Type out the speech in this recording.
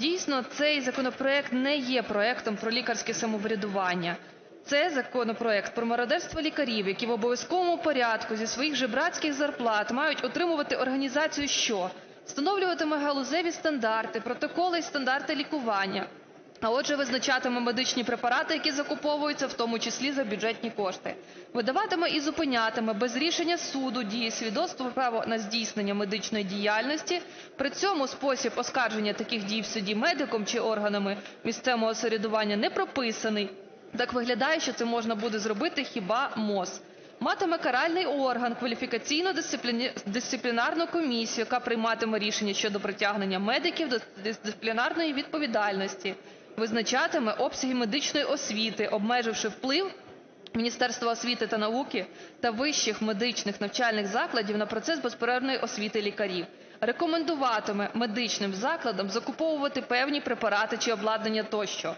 Дійсно, цей законопроект не є проектом про лікарське самоврядування. Це законопроект про мародерство лікарів, які в обов'язковому порядку зі своїх жебрацьких зарплат мають утримувати організацію, що? Встановлюватиме галузеві стандарти, протоколи і стандарти лікування, а отже, визначатиме медичні препарати, які закуповуються, в тому числі за бюджетні кошти, видаватиме і зупинятиме без рішення суду дії свідоцтв право на здійснення медичної діяльності. При цьому спосіб оскарження таких дій в суді медиком чи органами місцевого самоврядування не прописаний. Так виглядає, що це можна буде зробити хіба МОЗ. Матиме каральний орган, кваліфікаційно-дисциплінарну комісію, яка прийматиме рішення щодо притягнення медиків до дисциплінарної відповідальності, визначатиме обсяги медичної освіти, обмеживши вплив Міністерства освіти та науки та вищих медичних навчальних закладів на процес безперервної освіти лікарів, рекомендуватиме медичним закладам закуповувати певні препарати чи обладнання тощо.